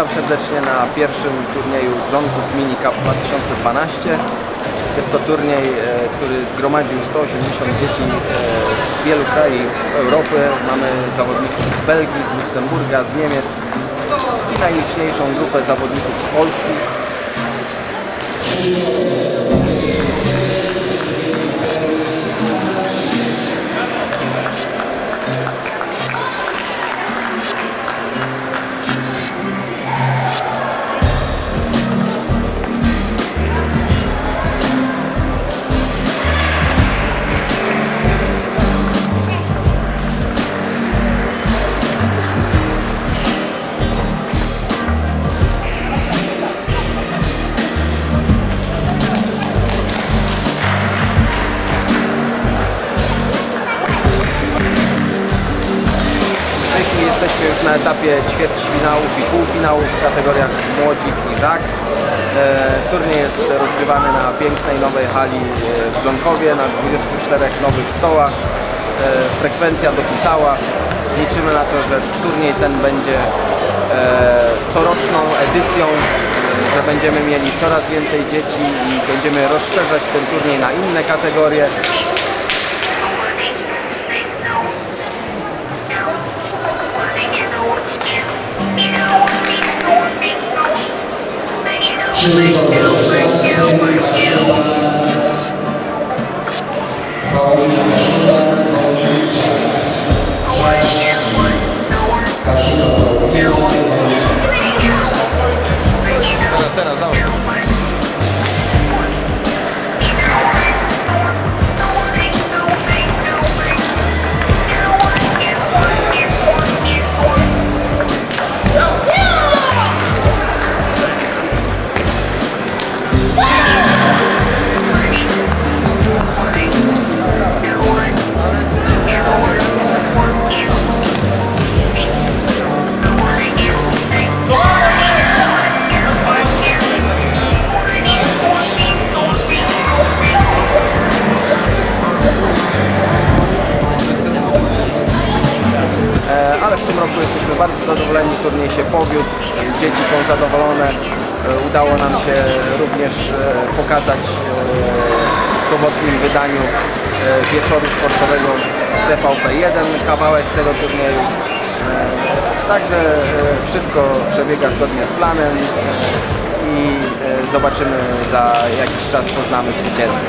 Witam serdecznie na pierwszym turnieju Rządków Mini Cup 2012. Jest to turniej, e, który zgromadził 180 dzieci e, z wielu krajów Europy. Mamy zawodników z Belgii, z Luksemburga, z Niemiec i najliczniejszą grupę zawodników z Polski. Jesteśmy już na etapie ćwierćfinałów i półfinałów w kategoriach młodzik i żak. E, turniej jest rozgrywany na pięknej nowej hali e, w Dżonkowie na 24 nowych stołach. E, frekwencja dopisała. Liczymy na to, że turniej ten będzie coroczną edycją, że będziemy mieli coraz więcej dzieci i będziemy rozszerzać ten turniej na inne kategorie. actually zadowoleni, turniej się powiódł, dzieci są zadowolone. E, Udało nam się również e, pokazać e, w sobotnim wydaniu wieczoru sportowego TVP1 kawałek tego turnieju. Także wszystko przebiega zgodnie z planem i zobaczymy za jakiś czas poznamy zwycięzcę.